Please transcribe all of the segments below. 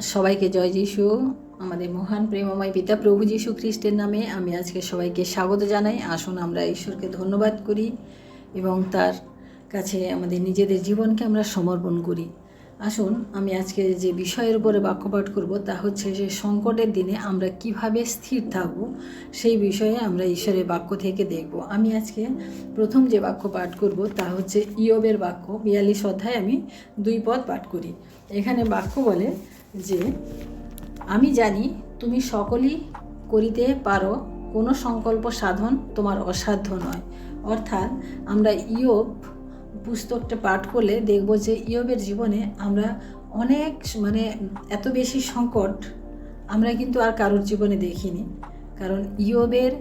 সবাইকে জয় যিশু। আমাদের মহান প্রেমময় পিতা প্রভু যিশু খ্রিস্টের নামে আমি আজকে সবাইকে স্বাগত জানাই। আসুন আমরা ঈশ্বরকে ধন্যবাদ করি এবং তার কাছে আমাদের নিজেদের জীবনকে আমরা সমর্পণ করি। আসুন, আমি আজকে যে বিষয়ের উপরে বাক্যপাঠ করব তা হচ্ছে যে সংকটের দিনে আমরা কীভাবে স্থির থাকব, সেই বিষয়ে আমরা ঈশ্বরের বাক্য থেকে দেখব। আমি আজকে প্রথম যে বাক্য পাঠ করব তা হচ্ছে ইয়বের বাক্য। বিয়াল্লিশ অধ্যায় আমি দুই পদ পাঠ করি। এখানে বাক্য বলে যে আমি জানি তুমি সকলই করিতে পারো, কোনো সংকল্প সাধন তোমার অসাধ্য নয়। অর্থাৎ আমরা ইয়োব পুস্তকটা পাঠ করলে দেখব যে ইয়োবের জীবনে আমরা অনেক মানে এত বেশি সংকট আমরা কিন্তু আর কারোর জীবনে দেখিনি। কারণ ইয়োবের,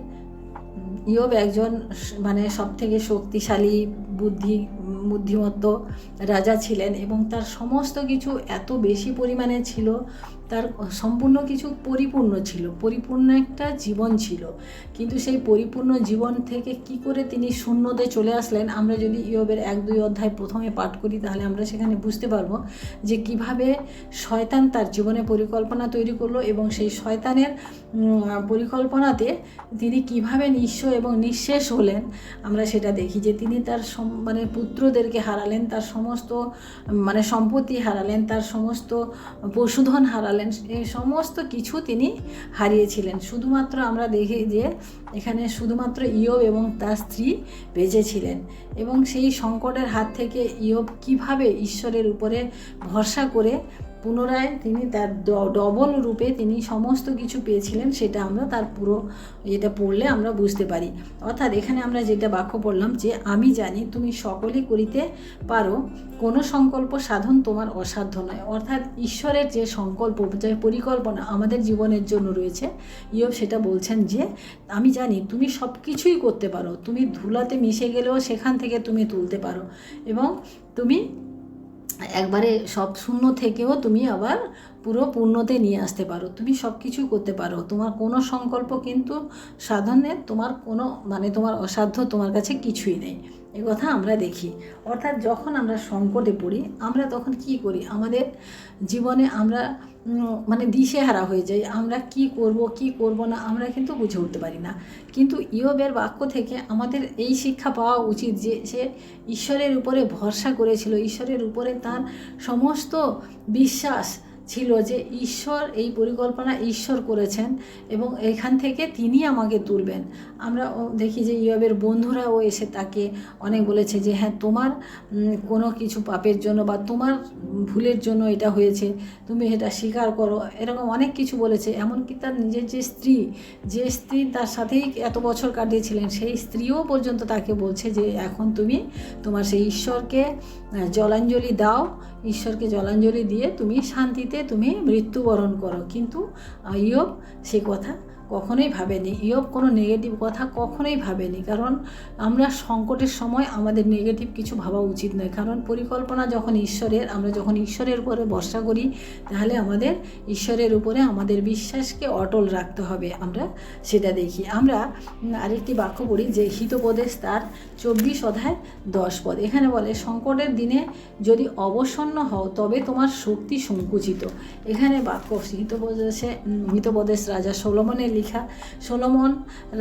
ইয়োব একজন মানে সবথেকে শক্তিশালী, বুদ্ধি বুদ্ধিমত্ত রাজা ছিলেন এবং তার সমস্ত কিছু এত বেশি পরিমাণে ছিল তার সম্পূর্ণ কিছু পরিপূর্ণ ছিল, পরিপূর্ণ একটা জীবন ছিল। কিন্তু সেই পরিপূর্ণ জীবন থেকে কি করে তিনি শূন্যতে চলে আসলেন, আমরা যদি ইয়বের এক, দুই অধ্যায় প্রথমে পাঠ করি, তাহলে আমরা সেখানে বুঝতে পারব যে কীভাবে শয়তান তার জীবনে পরিকল্পনা তৈরি করল এবং সেই শয়তানের পরিকল্পনাতে তিনি কীভাবে নিঃস্ব এবং নিঃশেষ হলেন, আমরা সেটা দেখি যে তিনি তার মানে পুত্রদেরকে হারালেন, তার সমস্ত মানে সম্পত্তি হারালেন, তার সমস্ত পশুধন হারালেন। এই সমস্ত কিছু তিনি হারিয়েছিলেন। শুধুমাত্র আমরা দেখি যে এখানে শুধুমাত্র ইয়ব এবং তার স্ত্রী বেঁচে ছিলেন এবং সেই সংকটের হাত থেকে ইয়ব কীভাবে ঈশ্বরের উপরে ভরসা করে পুনরায় তিনি তার ডবল রূপে তিনি সমস্ত কিছু পেয়েছিলেন, সেটা আমরা তার পুরো এটা পড়লে আমরা বুঝতে পারি। অর্থাৎ এখানে আমরা যেটা বাক্য পড়লাম যে, আমি জানি তুমি সকলেই করিতে পারো, কোনো সংকল্প সাধন তোমার অসাধ্য নয়। অর্থাৎ ঈশ্বরের যে সংকল্প, যে পরিকল্পনা আমাদের জীবনের জন্য রয়েছে, ইয়ব সেটা বলছেন যে, আমি জানি তুমি সব কিছুই করতে পারো। তুমি ধুলাতে মিশে গেলেও সেখান থেকে তুমি তুলতে পারো এবং তুমি একবারে সব শূন্য থেকেও তুমি আবার পুরো পূর্ণতে নিয়ে আসতে পারো। তুমি সব কিছু করতে পারো। তোমার কোনো সংকল্প কিন্তু সাধনে তোমার কোনো মানে তোমার অসাধ্য তোমার কাছে কিছুই নেই। কথা আমরা দেখি। অর্থাৎ যখন আমরা সংকটে পড়ি, আমরা তখন কি করি? আমাদের জীবনে আমরা মানে দিশেহারা হয়ে যাই। আমরা কি করব কি করব না, আমরা কিন্তু বুঝে উঠতে পারি না। কিন্তু ইয়বের বাক্য থেকে আমাদের এই শিক্ষা পাওয়া উচিত যে, সে ঈশ্বরের উপরে ভরসা করেছিল। ঈশ্বরের উপরে তার সমস্ত বিশ্বাস ছিল যে ঈশ্বর, এই পরিকল্পনা ঈশ্বর করেছেন এবং এখান থেকে তিনি আমাকে তুলবেন। আমরা দেখি যে ইয়বের বন্ধুরাও এসে তাকে অনেক বলেছে যে হ্যাঁ তোমার কোনো কিছু পাপের জন্য বা তোমার ভুলের জন্য এটা হয়েছে, তুমি এটা স্বীকার করো। এরকম অনেক কিছু বলেছে। এমনকি তার নিজের যে স্ত্রী যে স্ত্রী তার সাথেই এত বছর কাটিয়েছিলেন, সেই স্ত্রীও পর্যন্ত তাকে বলছে যে, এখন তুমি তোমার সেই ঈশ্বরকে জলাঞ্জলি দাও। ঈশ্বরকে জলাঞ্জলি দিয়ে তুমি শান্তিতে তুমি মৃত্যুবরণ করো। কিন্তু ইয়োব সে কথা কখনোই ভাবেনি। ইয়োব কোনো নেগেটিভ কথা কখনোই ভাবেনি। কারণ আমরা সংকটের সময় আমাদের নেগেটিভ কিছু ভাবা উচিত নয়। কারণ পরিকল্পনা যখন ঈশ্বরের, আমরা যখন ঈশ্বরের উপরে ভরসা করি, তাহলে আমাদের ঈশ্বরের উপরে আমাদের বিশ্বাসকে অটল রাখতে হবে। আমরা সেটা দেখি। আমরা আরেকটি বাক্য পড়ি যে হিতোপদেশ তার চব্বিশ অধ্যায় দশ পদ। এখানে বলে, সংকটের দিনে যদি অবসন্ন হও, তবে তোমার শক্তি সংকুচিত। এখানে বাক্য হিতোপদেশে, হিতোপদেশ রাজা সোলোমনের লেখা। সোলোমন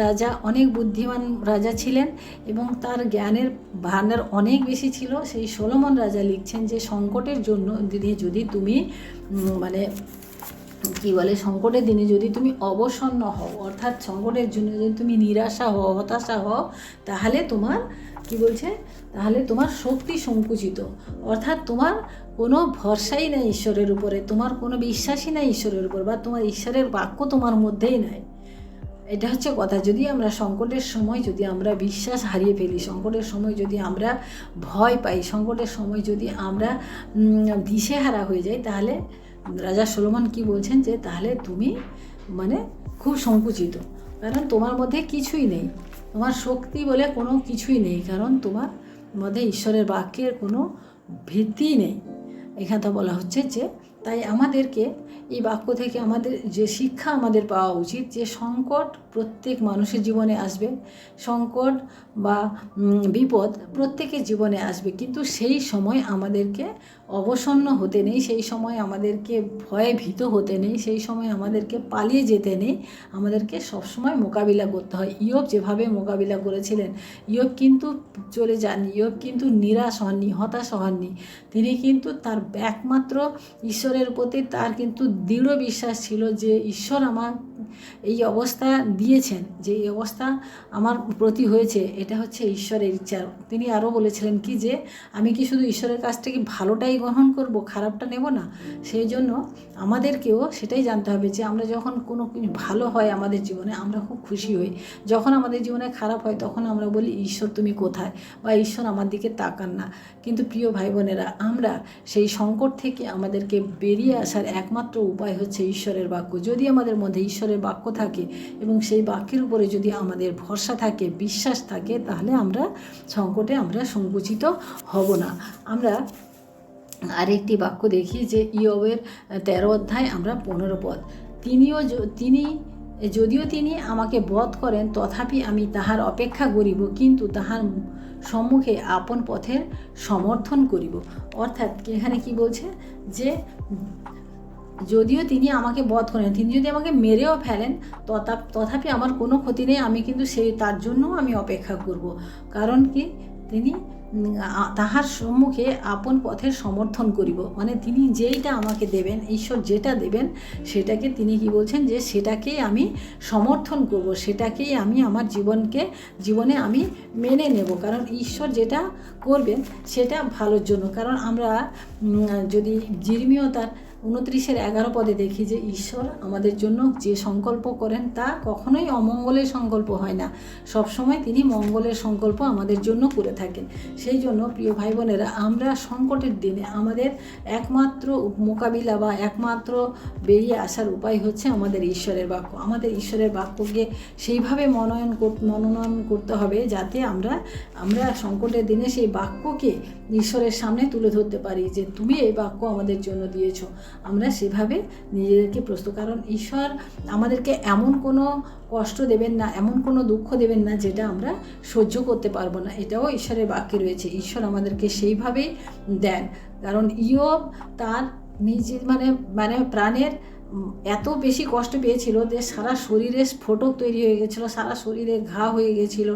রাজা অনেক বুদ্ধিমান রাজা ছিলেন এবং তার জ্ঞানের ভাণ্ডার অনেক বেশি ছিল। সেই সোলোমন রাজা লিখছেন যে, সংকটের জন্য দিনে যদি তুমি মানে কি বলে, সংকটের দিনে যদি তুমি অবসন্ন হও, অর্থাৎ সংকটের জন্য যদি তুমি নিরাশা হও, হতাশা হও, তাহলে তোমার, কি বলছে, তাহলে তোমার শক্তি সংকুচিত। অর্থাৎ তোমার কোনো ভরসাই নাই ঈশ্বরের উপরে, তোমার কোনো বিশ্বাসই নাই ঈশ্বরের উপর, বা তোমার ঈশ্বরের বাক্য তোমার মধ্যেই নাই। এটা হচ্ছে কথা, যদি আমরা সংকটের সময় যদি আমরা বিশ্বাস হারিয়ে ফেলি, সংকটের সময় যদি আমরা ভয় পাই, সংকটের সময় যদি আমরা দিশেহারা হয়ে যাই, তাহলে রাজা সোলোমন কি বলছেন যে, তাহলে তুমি মানে খুব সংকুচিত। কারণ তোমার মধ্যে কিছুই নেই। তোমার শক্তি বলে কোনো কিছুই নেই। কারণ তোমার মধ্যে ঈশ্বরের বাক্যের কোনো ভিত্তিই নেই। এখানে তো বলা হচ্ছে যে, তাই আমাদেরকে এই বাক্য থেকে আমাদের যে শিক্ষা আমাদের পাওয়া উচিত, যে সংকট প্রত্যেক মানুষের জীবনে আসবে, সংকট বা বিপদ প্রত্যেকের জীবনে আসবে। কিন্তু সেই সময় আমাদেরকে অবসন্ন হতে নেই, সেই সময় আমাদেরকে ভয়ে ভীত হতে নেই, সেই সময় আমাদেরকে পালিয়ে যেতে নেই। আমাদেরকে সবসময় মোকাবিলা করতে হয়। ইয়ব যেভাবে মোকাবিলা করেছিলেন, ইয়ব কিন্তু চলে যান ইয়ব কিন্তু নিরাশ হননি, হতাশ হননি। তিনি কিন্তু তার একমাত্র ঈশ্বরের প্রতি তার কিন্তু দৃঢ় বিশ্বাস ছিল যে ঈশ্বর আমার এই অবস্থা দিয়েছেন, যে এই অবস্থা আমার প্রতি হয়েছে, এটা হচ্ছে ঈশ্বরের ইচ্ছা। তিনি আরও বলেছিলেন কি যে, আমি কি শুধু ঈশ্বরের কাছ থেকে ভালোটাই গ্রহণ করব, খারাপটা নেব না? সেই জন্য আমাদেরকেও সেটাই জানতে হবে যে, আমরা যখন কোনো ভালো হয় আমাদের জীবনে, আমরা খুব খুশি হই। যখন আমাদের জীবনে খারাপ হয়, তখন আমরা বলি, ঈশ্বর, তুমি কোথায়? বা, ঈশ্বর, আমার দিকে তাকান না। কিন্তু প্রিয় ভাই বোনেরা আমরা সেই সংকট থেকে আমাদেরকে বেরিয়ে আসার একমাত্র উপায় হচ্ছে ঈশ্বরের বাক্য। যদি আমাদের মধ্যে ঈশ্বরের বাক্য থাকে এবং সেই বাক্যের উপরে যদি আমাদের ভরসা থাকে, বিশ্বাস থাকে, তাহলে আমরা সংকটে আমরা সংকুচিত হব না। আমরা আরেকটি বাক্য দেখি যে ইয়বের তেরো অধ্যায়, আমরা পনেরো পদ। তিনিও তিনি, যদিও তিনি আমাকে বধ করেন, তথাপি আমি তাহার অপেক্ষা করিব, কিন্তু তাহার সম্মুখে আপন পথের সমর্থন করিব। অর্থাৎ এখানে কি বলছে? যে যদিও তিনি আমাকে বধ করেন, তিনি যদি আমাকে মেরেও ফেলেন, তথা- তথাপি আমার কোনো ক্ষতি নেই, আমি কিন্তু সেই, তার জন্য আমি অপেক্ষা করব। কারণ কি? তিনি তাহার সম্মুখে আপন পথের সমর্থন করিব। মানে তিনি যেইটা আমাকে দেবেন, ঈশ্বর যেটা দেবেন, সেটাকে তিনি কি বলছেন যে সেটাকেই আমি সমর্থন করব সেটাকেই আমি আমার জীবনকে, জীবনে আমি মেনে নেব। কারণ ঈশ্বর যেটা করবেন, সেটা ভালোর জন্য। কারণ আমরা যদি জির্মিও তার উনত্রিশের এগারো পদে দেখি যে, ঈশ্বর আমাদের জন্য যে সংকল্প করেন, তা কখনোই অমঙ্গলের সংকল্প হয় না। সবসময় তিনি মঙ্গলের সংকল্প আমাদের জন্য করে থাকেন। সেই জন্য প্রিয় ভাই বোনেরা আমরা সংকটের দিনে আমাদের একমাত্র মোকাবিলা বা একমাত্র বেরিয়ে আসার উপায় হচ্ছে আমাদের ঈশ্বরের বাক্য। আমাদের ঈশ্বরের বাক্যকে সেইভাবে মনোনয়ন মনোনয়ন করতে হবে যাতে আমরা আমরা সংকটের দিনে সেই বাক্যকে ঈশ্বরের সামনে তুলে ধরতে পারি যে তুমি এই বাক্য আমাদের জন্য দিয়েছ। আমরা সেভাবে নিজেদেরকে প্রস্তুত। কারণ ঈশ্বর আমাদেরকে এমন কোনো কষ্ট দেবেন না, এমন কোনো দুঃখ দেবেন না যেটা আমরা সহ্য করতে পারব না। এটাও ঈশ্বরের বাক্যে রয়েছে, ঈশ্বর আমাদেরকে সেইভাবেই দেন। কারণ ইয়ব তার নিজের মানে মানে প্রাণের এত বেশি কষ্ট পেয়েছিল যে সারা শরীরে স্ফোটক তৈরি হয়ে গেছিল, সারা শরীরে ঘা হয়ে গেছিল।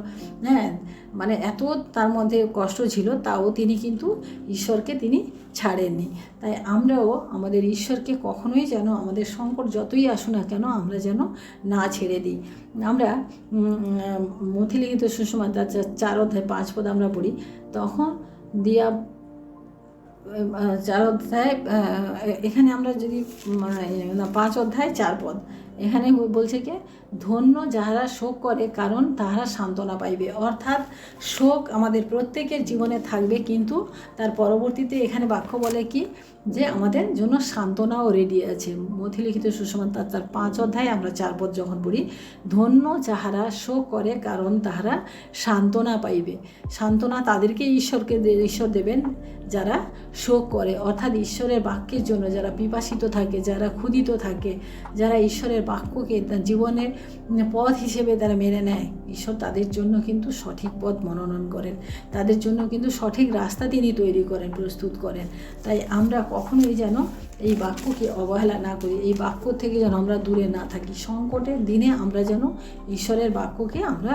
হ্যাঁ মানে এত তার মধ্যে কষ্ট ছিল, তাও তিনি কিন্তু ঈশ্বরকে তিনি ছাড়েননি। তাই আমরাও আমাদের ঈশ্বরকে কখনোই যেন আমাদের সংকট যতই আসুক না কেন আমরা যেন না ছেড়ে দিই। আমরা মথিলিখিত সুষমা তার চার অধ্যায় পাঁচ পদ আমরা পড়ি, তখন দিয়া চার অধ্যায় এখানে আমরা যদি না, পাঁচ অধ্যায়, চার পদ। এখানে বলছে কি, ধন্য যাহারা শোক করে, কারণ তাহারা সান্ত্বনা পাইবে। অর্থাৎ শোক আমাদের প্রত্যেকের জীবনে থাকবে, কিন্তু তার পরবর্তীতে এখানে বাক্য বলে কি, যে আমাদের জন্য সান্ত্বনাও রেডি আছে। মথিলিখিত সুষমা তার তার পাঁচ অধ্যায় আমরা চার পদ যখন পড়ি, ধন্য যাহারা শোক করে, কারণ তাহারা সান্ত্বনা পাইবে। সান্ত্বনা তাদেরকে ঈশ্বরকে ঈশ্বর দেবেন। যারা শোক করে, অর্থাৎ ঈশ্বরের বাক্যের জন্য যারা পিপাসিত থাকে, যারা ক্ষুদিত থাকে, যারা ঈশ্বরের বাক্যকে তার জীবনের পথ হিসেবে তারা মেনে নেয়, ঈশ্বর তাদের জন্য কিন্তু সঠিক পথ মনোনয়ন করেন। তাদের জন্য কিন্তু সঠিক রাস্তা তিনি তৈরি করেন, প্রস্তুত করেন। তাই আমরা কখনোই যেন এই বাক্যকে অবহেলা না করি, এই বাক্য থেকে যেন আমরা দূরে না থাকি। সংকটের দিনে আমরা যেন ঈশ্বরের বাক্যকে আমরা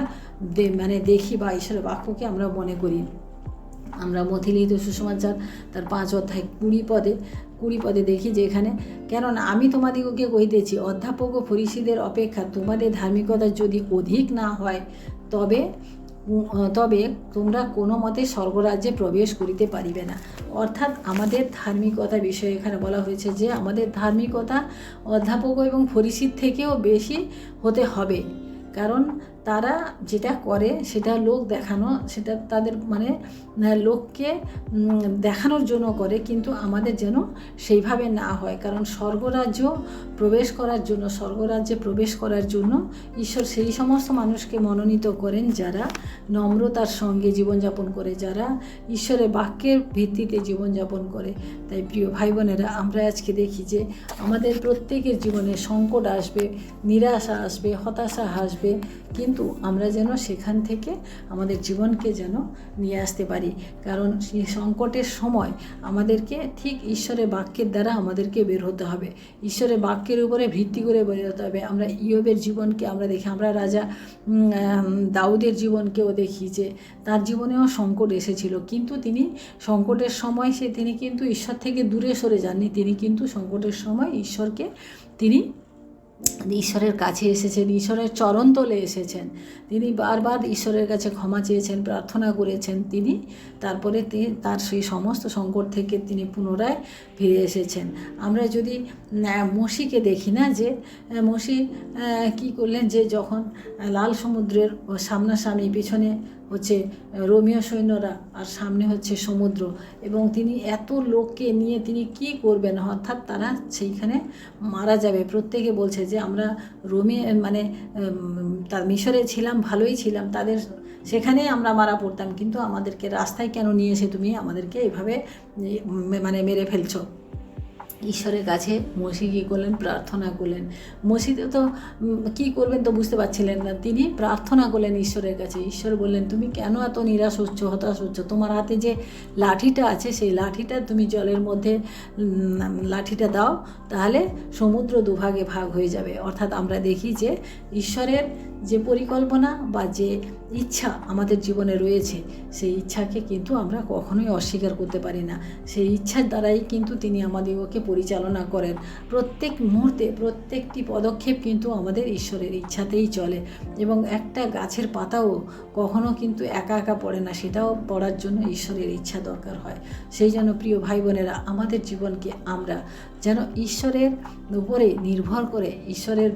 মানে দেখি বা ঈশ্বরের বাক্যকে আমরা মনে করি। আমরা মথিলিখিত সুসমাচার, তার পাঁচ অধ্যায় কুড়ি পদে কুড়ি পদে দেখি যে এখানে, কেননা আমি তোমাদিগকে কহিতেছি, অধ্যাপক ও ফরিসিদের অপেক্ষা তোমাদের ধার্মিকতা যদি অধিক না হয়, তবে তবে তোমরা কোনো মতে স্বর্গরাজ্যে প্রবেশ করিতে পারিবে না। অর্থাৎ আমাদের ধার্মিকতা বিষয়ে এখানে বলা হয়েছে যে, আমাদের ধার্মিকতা অধ্যাপক এবং ফরিসির থেকেও বেশি হতে হবে। কারণ তারা যেটা করে সেটা লোক দেখানো, সেটা তাদের মানে লোককে দেখানোর জন্য করে কিন্তু আমাদের যেন সেইভাবে না হয়। কারণ স্বর্গরাজ্য প্রবেশ করার জন্য, স্বর্গরাজ্যে প্রবেশ করার জন্য ঈশ্বর সেই সমস্ত মানুষকে মনোনীত করেন যারা নম্রতার সঙ্গে জীবনযাপন করে, যারা ঈশ্বরের বাক্যের ভিত্তিতে জীবনযাপন করে। তাই প্রিয় ভাই বোনেরা আমরা আজকে দেখি যে আমাদের প্রত্যেকের জীবনে সংকট আসবে, নিরাশা আসবে, হতাশা আসবে, কিন্তু আমরা যেন সেখান থেকে আমাদের জীবনকে যেন নিয়ে আসতে পারি। কারণ সেই সংকটের সময় আমাদেরকে ঠিক ঈশ্বরের বাক্যের দ্বারা আমাদেরকে বের হতে হবে। ঈশ্বরের বাক্যের উপরে ভিত্তি করে বের হতে হবে। আমরা ইয়বের জীবনকে আমরা দেখি, আমরা রাজা দাউদের জীবনকেও দেখি যে তার জীবনেও সংকট এসেছিল। কিন্তু তিনি সংকটের সময় সে, তিনি কিন্তু ঈশ্বর থেকে দূরে সরে যাননি। তিনি কিন্তু সংকটের সময় ঈশ্বরকে তিনি ঈশ্বরের কাছে এসেছেন, ঈশ্বরের চরণ তলে এসেছেন। তিনি বারবার ঈশ্বরের কাছে ক্ষমা চেয়েছেন, প্রার্থনা করেছেন তিনি। তারপরে তার সেই সমস্ত সংকট থেকে তিনি পুনরায় ফিরে এসেছেন। আমরা যদি মসিকে দেখি না যে মসি কী করলেন যে যখন লাল সমুদ্রের সামনাসামনি পিছনে হচ্ছে রোমিও সৈন্যরা আর সামনে হচ্ছে সমুদ্র। এবং তিনি এত লোককে নিয়ে তিনি কি করবেন? অর্থাৎ তারা সেইখানে মারা যাবে। প্রত্যেকে বলছে যে, আমরা রোমে মানে তার মিশরে ছিলাম, ভালোই ছিলাম। তাদের সেখানেই আমরা মারা পড়তাম। কিন্তু আমাদেরকে রাস্তায় কেন নিয়ে এসে তুমি আমাদেরকে এভাবে মানে মেরে ফেলছো? ঈশ্বরের কাছে মসি কী করলেন? প্রার্থনা করলেন। মসিতে তো কী করবেন তো বুঝতে পারছিলেন না। তিনি প্রার্থনা করলেন ঈশ্বরের কাছে। ঈশ্বর বললেন, তুমি কেন এত নিরাশ হচ্ছ, হতাশ হচ্ছ? তোমার হাতে যে লাঠিটা আছে, সেই লাঠিটা তুমি জলের মধ্যে লাঠিটা দাও, তাহলে সমুদ্র দুভাগে ভাগ হয়ে যাবে। অর্থাৎ আমরা দেখি যে ঈশ্বরের যে পরিকল্পনা বা যে ইচ্ছা আমাদের জীবনে রয়েছে, সেই ইচ্ছাকে কিন্তু আমরা কখনোই অস্বীকার করতে পারি না। সেই ইচ্ছার দ্বারাই কিন্তু তিনি আমাদেরকে পরিচালনা করেন। প্রত্যেক মুহূর্তে, প্রত্যেকটি পদক্ষেপ কিন্তু আমাদের ঈশ্বরের ইচ্ছাতেই চলে এবং একটা গাছের পাতাও কখনো কিন্তু একা একা পড়ে না, সেটাও পড়ার জন্য ঈশ্বরের ইচ্ছা দরকার হয়। সেই জন্য প্রিয় ভাই বোনেরা আমাদের জীবনকে আমরা যেন ঈশ্বরের উপরে নির্ভর করে, ঈশ্বরের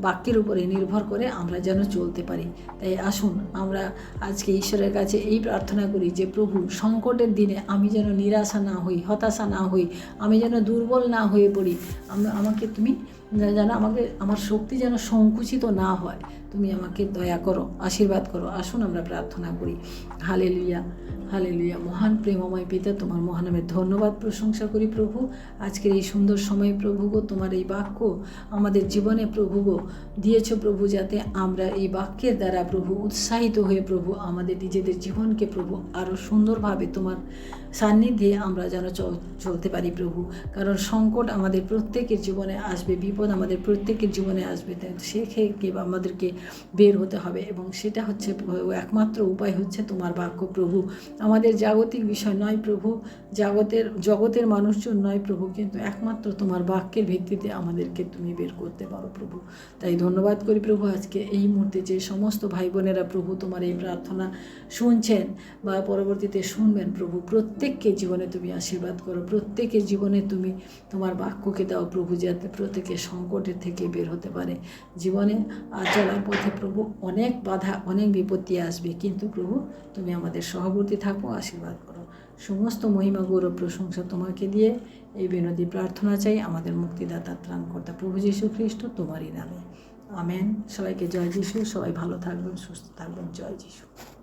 বাক্যের উপরে নির্ভর করে আমরা যেন চলতে পারি। তাই আসুন আমরা আজকে ঈশ্বরের কাছে এই প্রার্থনা করি যে, প্রভু, সংকটের দিনে আমি যেন নিরাশা না হই, হতাশা না হই, আমি যেন দুর্বল না হয়ে পড়ি। আম- আমাকে তুমি যেন আমাকে আমার শক্তি যেন সংকুচিত না হয়। তুমি আমাকে দয়া করো, আশীর্বাদ করো। আসুন আমরা প্রার্থনা করি। হালে লুইয়া হালে লুইয়া মহান প্রেমময় পিতা, তোমার মহানামের ধন্যবাদ প্রশংসা করি প্রভু। আজকের এই সুন্দর সময়ে প্রভু গো, তোমার এই বাক্য আমাদের জীবনে প্রভু গো, দিয়েছ প্রভু যাতে আমরা এই বাক্যের দ্বারা প্রভু উৎসাহিত হয়ে প্রভু আমাদের নিজেদের জীবনকে প্রভু আরও সুন্দরভাবে তোমার সান্নিধ্যে আমরা যেন চলতে পারি প্রভু। কারণ সংকট আমাদের প্রত্যেকের জীবনে আসবে, বিপদ আমাদের প্রত্যেকের জীবনে আসবে। তাই সে থেকে আমাদেরকে বের হতে হবে এবং সেটা হচ্ছে একমাত্র উপায় হচ্ছে তোমার বাক্য প্রভু। আমাদের জাগতিক বিষয় নয় প্রভু, জগতের জগতের মানুষজন নয় প্রভু, কিন্তু একমাত্র তোমার বাক্যের ভিত্তিতে আমাদেরকে তুমি বের করতে পারো প্রভু। তাই ধন্যবাদ করি প্রভু, আজকে এই মুহূর্তে যে সমস্ত ভাই বোনেরা প্রভু তোমার এই প্রার্থনা শুনছেন বা পরবর্তীতে শুনবেন প্রভু প্রত্যেককে জীবনে তুমি আশীর্বাদ করো, প্রত্যেকের জীবনে তুমি তোমার বাক্যকে দাও প্রভু, যাতে প্রত্যেকের সংকটের থেকে বের হতে পারে। জীবনে আর পথে প্রভু অনেক বাধা, অনেক বিপত্তি আসবে, কিন্তু প্রভু তুমি আমাদের সহবর্তী থাকো, আশীর্বাদ করো। সমস্ত মহিমা, গৌরব, প্রশংসা তোমাকে দিয়ে এই বিনদী প্রার্থনা চাই, আমাদের মুক্তিদাতা ত্রাণ ত্রাণকর্তা প্রভু যীশু খ্রিস্ট, তোমারই নামে। আমেন। সবাইকে জয় যিশু। সবাই ভালো থাকবেন, সুস্থ থাকবেন। জয় যিশু।